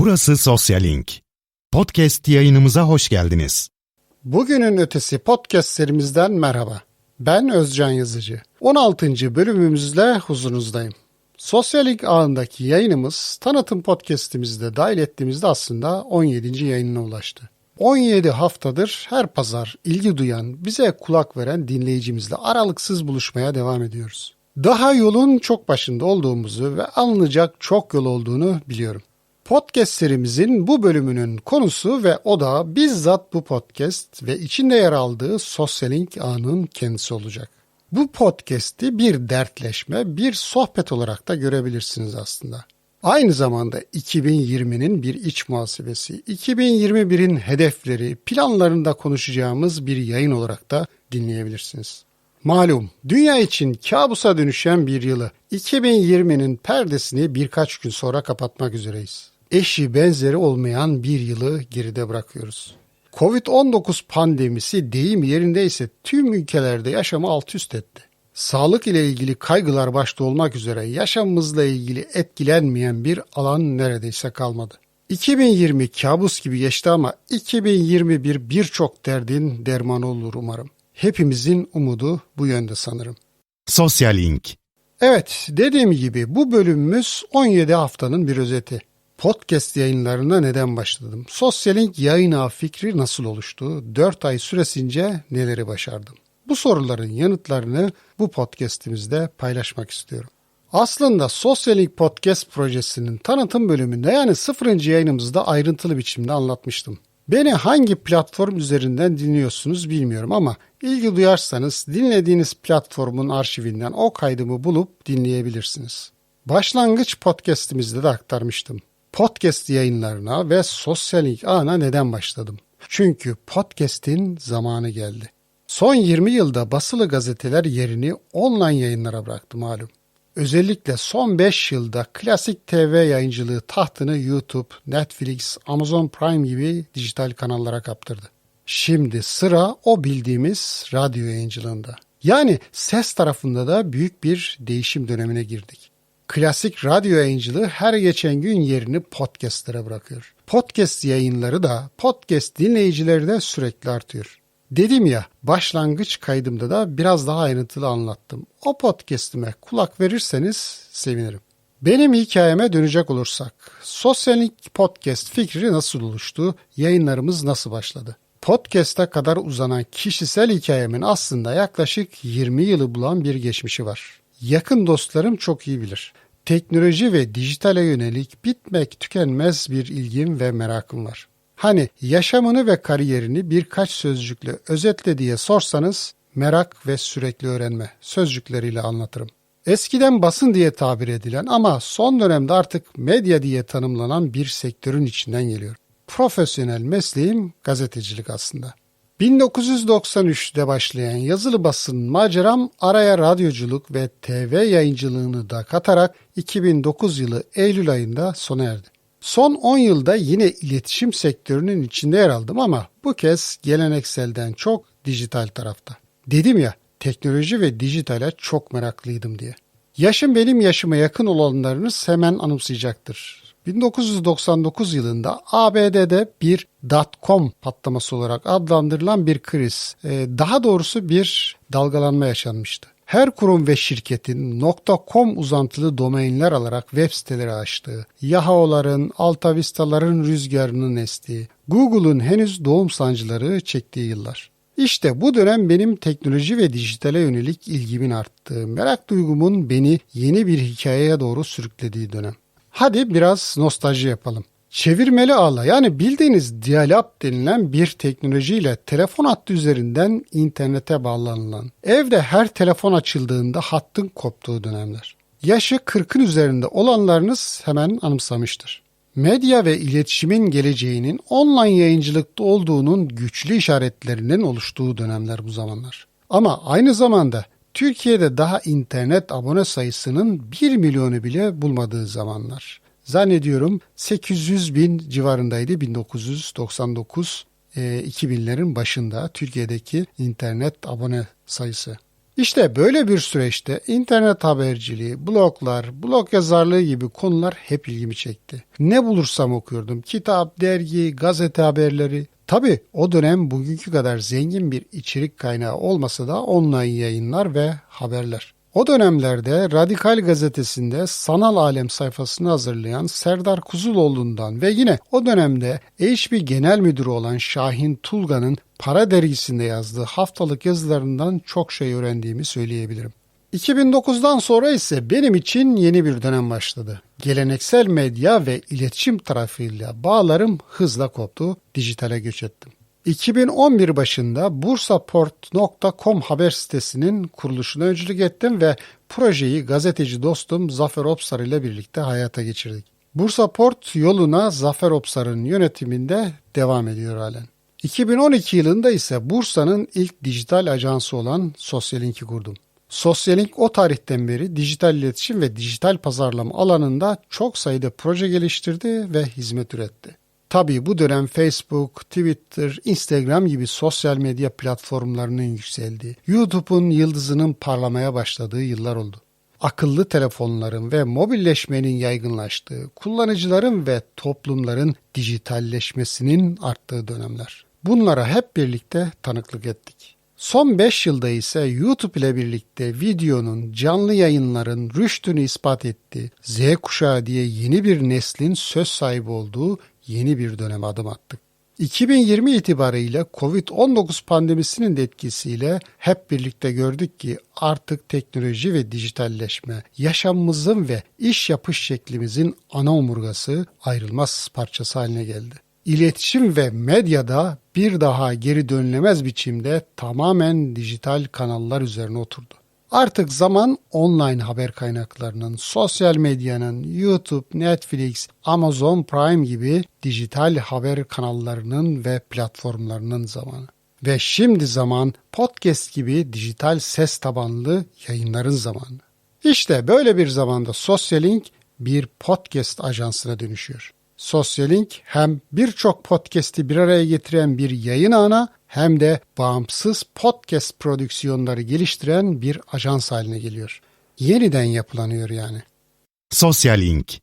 Burası Sosyal Link. Podcast yayınımıza hoş geldiniz. Bugünün ötesi podcast serimizden merhaba. Ben Özcan Yazıcı. 16. bölümümüzle huzurunuzdayım. Sosyal Link ağındaki yayınımız tanıtım podcastimizde dahil ettiğimizde aslında 17. yayınına ulaştı. 17 haftadır her pazar ilgi duyan, bize kulak veren dinleyicimizle aralıksız buluşmaya devam ediyoruz. Daha yolun çok başında olduğumuzu ve alınacak çok yol olduğunu biliyorum. Podcast serimizin bu bölümünün konusu ve o da bizzat bu podcast ve içinde yer aldığı Sosyalink ağının kendisi olacak. Bu podcast'i bir dertleşme, bir sohbet olarak da görebilirsiniz aslında. Aynı zamanda 2020'nin bir iç muhasebesi, 2021'in hedefleri, planlarında konuşacağımız bir yayın olarak da dinleyebilirsiniz. Malum dünya için kabusa dönüşen bir yılı 2020'nin perdesini birkaç gün sonra kapatmak üzereyiz. Eşi benzeri olmayan bir yılı geride bırakıyoruz. Covid-19 pandemisi deyim yerindeyse tüm ülkelerde yaşamı alt üst etti. Sağlık ile ilgili kaygılar başta olmak üzere yaşamımızla ilgili etkilenmeyen bir alan neredeyse kalmadı. 2020 kabus gibi geçti ama 2021 birçok derdin dermanı olur umarım. Hepimizin umudu bu yönde sanırım. Sosyal Link. Evet, dediğim gibi bu bölümümüz 17 haftanın bir özeti. Podcast yayınlarına neden başladım? Sosyalink yayın ağı fikri nasıl oluştu? 4 ay süresince neleri başardım? Bu soruların yanıtlarını bu podcastimizde paylaşmak istiyorum. Aslında Sosyalink Podcast projesinin tanıtım bölümünde yani sıfırıncı yayınımızda ayrıntılı biçimde anlatmıştım. Beni hangi platform üzerinden dinliyorsunuz bilmiyorum ama ilgi duyarsanız dinlediğiniz platformun arşivinden o kaydımı bulup dinleyebilirsiniz. Başlangıç podcastimizde de aktarmıştım. Podcast yayınlarına ve sosyallik ağına neden başladım? Çünkü podcast'in zamanı geldi. Son 20 yılda basılı gazeteler yerini online yayınlara bıraktı malum. Özellikle son 5 yılda klasik TV yayıncılığı tahtını YouTube, Netflix, Amazon Prime gibi dijital kanallara kaptırdı. Şimdi sıra o bildiğimiz radyo yayıncılığında. Yani ses tarafında da büyük bir değişim dönemine girdik. Klasik radyo yayıncılığı her geçen gün yerini podcastlere bırakıyor. Podcast yayınları da podcast dinleyicileri de sürekli artıyor. Dedim ya başlangıç kaydımda da biraz daha ayrıntılı anlattım. O podcast'ime kulak verirseniz sevinirim. Benim hikayeme dönecek olursak, Sosyallik Podcast fikri nasıl oluştu, yayınlarımız nasıl başladı? Podcast'a kadar uzanan kişisel hikayemin aslında yaklaşık 20 yılı bulan bir geçmişi var. Yakın dostlarım çok iyi bilir. Teknoloji ve dijitale yönelik bitmek tükenmez bir ilgim ve merakım var. Hani yaşamını ve kariyerini birkaç sözcükle özetle diye sorsanız merak ve sürekli öğrenme sözcükleriyle anlatırım. Eskiden basın diye tabir edilen ama son dönemde artık medya diye tanımlanan bir sektörün içinden geliyor. Profesyonel mesleğim gazetecilik aslında. 1993'te başlayan yazılı basın maceram araya radyoculuk ve TV yayıncılığını da katarak 2009 yılı Eylül ayında sona erdi. Son 10 yılda yine iletişim sektörünün içinde yer aldım ama bu kez gelenekselden çok dijital tarafta. Dedim ya teknoloji ve dijitale çok meraklıydım diye. Yaşım benim yaşıma yakın olanlarınız hemen anımsayacaktır. 1999 yılında ABD'de bir dot-com patlaması olarak adlandırılan bir kriz, e, daha doğrusu bir dalgalanma yaşanmıştı. Her kurum ve şirketin .com uzantılı domainler alarak web siteleri açtığı, Yahoo'ların, Alta Vista'ların rüzgarının estiği, Google'un henüz doğum sancıları çektiği yıllar. İşte bu dönem benim teknoloji ve dijitale yönelik ilgimin arttığı, merak duygumun beni yeni bir hikayeye doğru sürüklediği dönem. Hadi biraz nostalji yapalım. Çevirmeli ağla yani bildiğiniz dial-up denilen bir teknolojiyle telefon hattı üzerinden internete bağlanılan, evde her telefon açıldığında hattın koptuğu dönemler. Yaşı 40'ın üzerinde olanlarınız hemen anımsamıştır. Medya ve iletişimin geleceğinin online yayıncılıkta olduğunun güçlü işaretlerinin oluştuğu dönemler bu zamanlar. Ama aynı zamanda Türkiye'de daha internet abone sayısının 1 milyonu bile bulmadığı zamanlar. Zannediyorum 800 bin civarındaydı 1999 e, 2000'lerin başında Türkiye'deki internet abone sayısı. İşte böyle bir süreçte internet haberciliği, bloglar, blog yazarlığı gibi konular hep ilgimi çekti. Ne bulursam okuyordum. Kitap, dergi, gazete haberleri. Tabi o dönem bugünkü kadar zengin bir içerik kaynağı olmasa da online yayınlar ve haberler. O dönemlerde Radikal gazetesinde sanal alem sayfasını hazırlayan Serdar Kuzuloğlu'ndan ve yine o dönemde HB Genel Müdürü olan Şahin Tulga'nın Para dergisinde yazdığı haftalık yazılarından çok şey öğrendiğimi söyleyebilirim. 2009'dan sonra ise benim için yeni bir dönem başladı. Geleneksel medya ve iletişim tarafıyla bağlarım hızla koptu, dijitale göç ettim. 2011 başında bursaport.com haber sitesinin kuruluşuna öncülük ettim ve projeyi gazeteci dostum Zafer Opsar ile birlikte hayata geçirdik. Bursaport yoluna Zafer Opsar'ın yönetiminde devam ediyor halen. 2012 yılında ise Bursa'nın ilk dijital ajansı olan Sosyalink'i kurdum. Sosyalink o tarihten beri dijital iletişim ve dijital pazarlama alanında çok sayıda proje geliştirdi ve hizmet üretti. Tabii bu dönem Facebook, Twitter, Instagram gibi sosyal medya platformlarının yükseldiği, YouTube'un yıldızının parlamaya başladığı yıllar oldu. Akıllı telefonların ve mobilleşmenin yaygınlaştığı, kullanıcıların ve toplumların dijitalleşmesinin arttığı dönemler. Bunlara hep birlikte tanıklık ettik. Son 5 yılda ise YouTube ile birlikte videonun, canlı yayınların rüştünü ispat etti. Z kuşağı diye yeni bir neslin söz sahibi olduğu yeni bir döneme adım attık. 2020 itibariyle Covid-19 pandemisinin de etkisiyle hep birlikte gördük ki artık teknoloji ve dijitalleşme yaşamımızın ve iş yapış şeklimizin ana omurgası ayrılmaz parçası haline geldi. İletişim ve medyada bir daha geri dönülemez biçimde tamamen dijital kanallar üzerine oturdu. Artık zaman online haber kaynaklarının, sosyal medyanın, YouTube, Netflix, Amazon Prime gibi dijital haber kanallarının ve platformlarının zamanı. Ve şimdi zaman podcast gibi dijital ses tabanlı yayınların zamanı. İşte böyle bir zamanda Sosyalink bir podcast ajansına dönüşüyor. Sosyalink hem birçok podcast'i bir araya getiren bir yayın ağına hem de bağımsız podcast prodüksiyonları geliştiren bir ajans haline geliyor. Yeniden yapılanıyor yani. Sosyalink.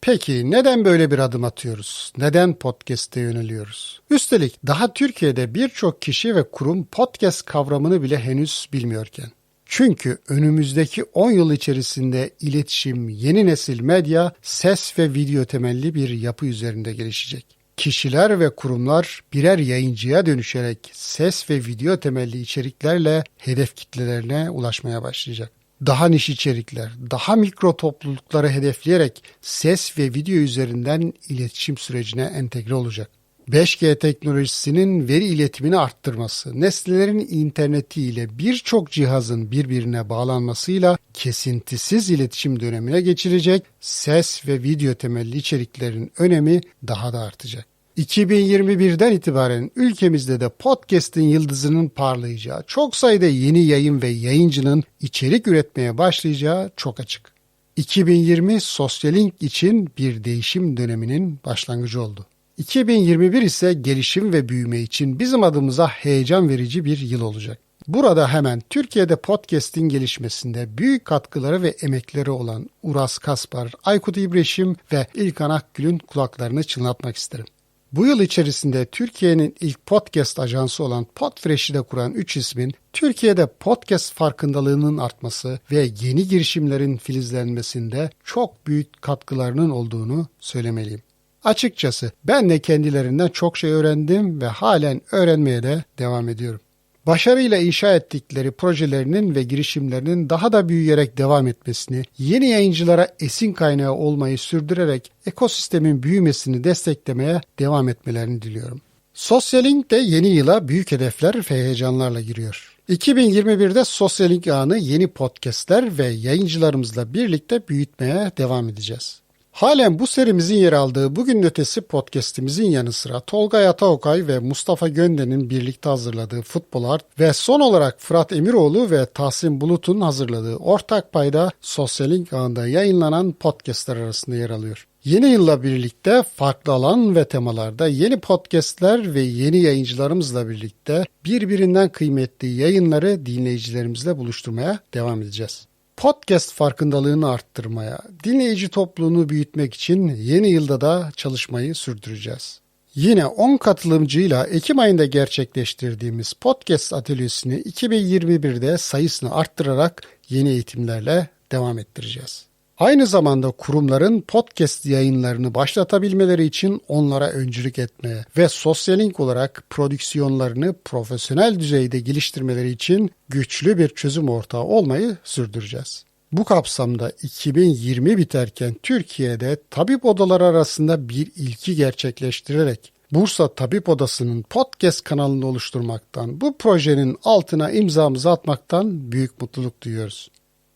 Peki neden böyle bir adım atıyoruz? Neden podcast'e yöneliyoruz? Üstelik daha Türkiye'de birçok kişi ve kurum podcast kavramını bile henüz bilmiyorken. Çünkü önümüzdeki 10 yıl içerisinde iletişim, yeni nesil medya, ses ve video temelli bir yapı üzerinde gelişecek. Kişiler ve kurumlar birer yayıncıya dönüşerek ses ve video temelli içeriklerle hedef kitlelerine ulaşmaya başlayacak. Daha niş içerikler, daha mikro toplulukları hedefleyerek ses ve video üzerinden iletişim sürecine entegre olacak. 5G teknolojisinin veri iletimini arttırması, nesnelerin interneti ile birçok cihazın birbirine bağlanmasıyla kesintisiz iletişim dönemine geçirecek, ses ve video temelli içeriklerin önemi daha da artacak. 2021'den itibaren ülkemizde de podcast'in yıldızının parlayacağı, çok sayıda yeni yayın ve yayıncının içerik üretmeye başlayacağı çok açık. 2020 Sosyalink için bir değişim döneminin başlangıcı oldu. 2021 ise gelişim ve büyüme için bizim adımıza heyecan verici bir yıl olacak. Burada hemen Türkiye'de podcast'in gelişmesinde büyük katkıları ve emekleri olan Uras Kaspar, Aykut İbrişim ve İlkan Akgül'ün kulaklarını çınlatmak isterim. Bu yıl içerisinde Türkiye'nin ilk podcast ajansı olan Podfresh'i de kuran 3 ismin Türkiye'de podcast farkındalığının artması ve yeni girişimlerin filizlenmesinde çok büyük katkılarının olduğunu söylemeliyim. Açıkçası ben de kendilerinden çok şey öğrendim ve halen öğrenmeye de devam ediyorum. Başarıyla inşa ettikleri projelerinin ve girişimlerinin daha da büyüyerek devam etmesini, yeni yayıncılara esin kaynağı olmayı sürdürerek ekosistemin büyümesini desteklemeye devam etmelerini diliyorum. Sosyalink de yeni yıla büyük hedefler ve heyecanlarla giriyor. 2021'de Sosyalink ağını yeni podcastler ve yayıncılarımızla birlikte büyütmeye devam edeceğiz. Halen bu serimizin yer aldığı Bugün Ötesi podcastimizin yanı sıra Tolga Yataokay ve Mustafa Gönden'in birlikte hazırladığı Futbol Art ve son olarak Fırat Emiroğlu ve Tahsin Bulut'un hazırladığı Ortak Payda Sosyalink ağında yayınlanan podcastler arasında yer alıyor. Yeni yılla birlikte farklı alan ve temalarda yeni podcastler ve yeni yayıncılarımızla birlikte birbirinden kıymetli yayınları dinleyicilerimizle buluşturmaya devam edeceğiz. Podcast farkındalığını arttırmaya, dinleyici topluluğunu büyütmek için yeni yılda da çalışmayı sürdüreceğiz. Yine 10 katılımcıyla Ekim ayında gerçekleştirdiğimiz podcast atölyesini 2021'de sayısını arttırarak yeni eğitimlerle devam ettireceğiz. Aynı zamanda kurumların podcast yayınlarını başlatabilmeleri için onlara öncülük etmeye ve Sosyalink olarak prodüksiyonlarını profesyonel düzeyde geliştirmeleri için güçlü bir çözüm ortağı olmayı sürdüreceğiz. Bu kapsamda 2020 biterken Türkiye'de tabip odaları arasında bir ilki gerçekleştirerek Bursa Tabip Odası'nın podcast kanalını oluşturmaktan, bu projenin altına imzamızı atmaktan büyük mutluluk duyuyoruz.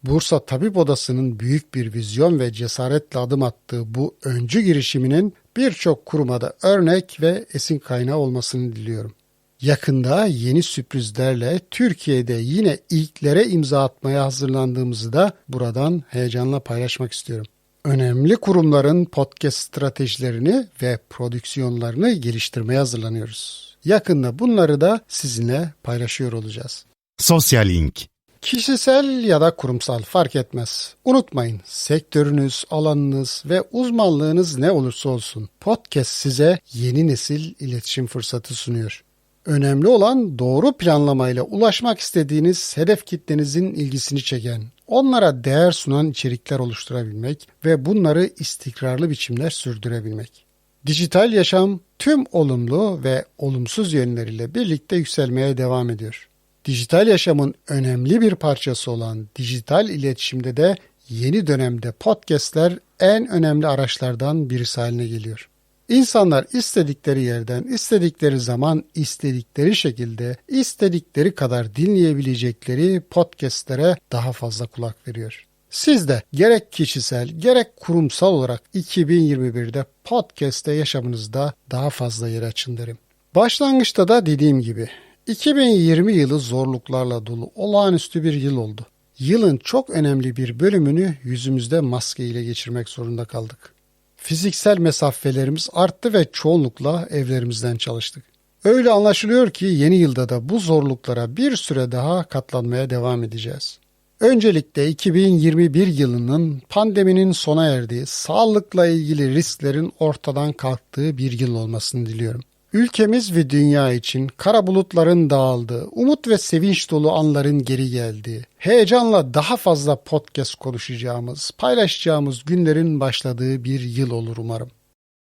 Bursa Tabip Odası'nın büyük bir vizyon ve cesaretle adım attığı bu öncü girişiminin birçok kuruma da örnek ve esin kaynağı olmasını diliyorum. Yakında yeni sürprizlerle Türkiye'de yine ilklere imza atmaya hazırlandığımızı da buradan heyecanla paylaşmak istiyorum. Önemli kurumların podcast stratejilerini ve prodüksiyonlarını geliştirmeye hazırlanıyoruz. Yakında bunları da sizinle paylaşıyor olacağız. Sosyalink Kişisel ya da kurumsal fark etmez. Unutmayın sektörünüz, alanınız ve uzmanlığınız ne olursa olsun podcast size yeni nesil iletişim fırsatı sunuyor. Önemli olan doğru planlamayla ulaşmak istediğiniz hedef kitlenizin ilgisini çeken, onlara değer sunan içerikler oluşturabilmek ve bunları istikrarlı biçimler sürdürebilmek. Dijital yaşam tüm olumlu ve olumsuz yönleriyle birlikte yükselmeye devam ediyor. Dijital yaşamın önemli bir parçası olan dijital iletişimde de yeni dönemde podcastler en önemli araçlardan birisi haline geliyor. İnsanlar istedikleri yerden, istedikleri zaman, istedikleri şekilde, istedikleri kadar dinleyebilecekleri podcastlere daha fazla kulak veriyor. Siz de gerek kişisel gerek kurumsal olarak 2021'de podcast'te yaşamınızda daha fazla yer açın derim. Başlangıçta da dediğim gibi 2020 yılı zorluklarla dolu olağanüstü bir yıl oldu. Yılın çok önemli bir bölümünü yüzümüzde maske ile geçirmek zorunda kaldık. Fiziksel mesafelerimiz arttı ve çoğunlukla evlerimizden çalıştık. Öyle anlaşılıyor ki yeni yılda da bu zorluklara bir süre daha katlanmaya devam edeceğiz. Öncelikle 2021 yılının pandeminin sona erdiği, sağlıkla ilgili risklerin ortadan kalktığı bir yıl olmasını diliyorum. Ülkemiz ve dünya için kara bulutların dağıldığı, umut ve sevinç dolu anların geri geldiği, heyecanla daha fazla podcast konuşacağımız, paylaşacağımız günlerin başladığı bir yıl olur umarım.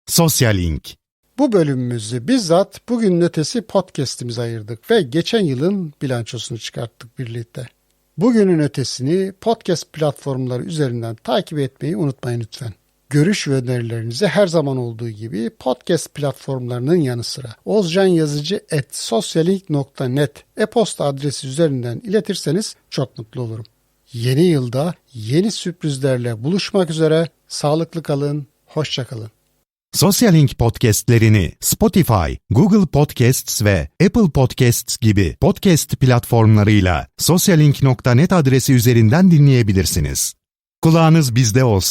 Sosyalink Bu bölümümüzü bizzat bugün ötesi podcast'imize ayırdık ve geçen yılın bilançosunu çıkarttık birlikte. Bugünün ötesini podcast platformları üzerinden takip etmeyi unutmayın lütfen. Görüş ve önerilerinizi her zaman olduğu gibi podcast platformlarının yanı sıra ozcanyazıcı.sosyalink.net e-posta adresi üzerinden iletirseniz çok mutlu olurum. Yeni yılda yeni sürprizlerle buluşmak üzere sağlıklı kalın, hoşça kalın. Sosyalink podcastlerini Spotify, Google Podcasts ve Apple Podcasts gibi podcast platformlarıyla sosyalink.net adresi üzerinden dinleyebilirsiniz. Kulağınız bizde olsun.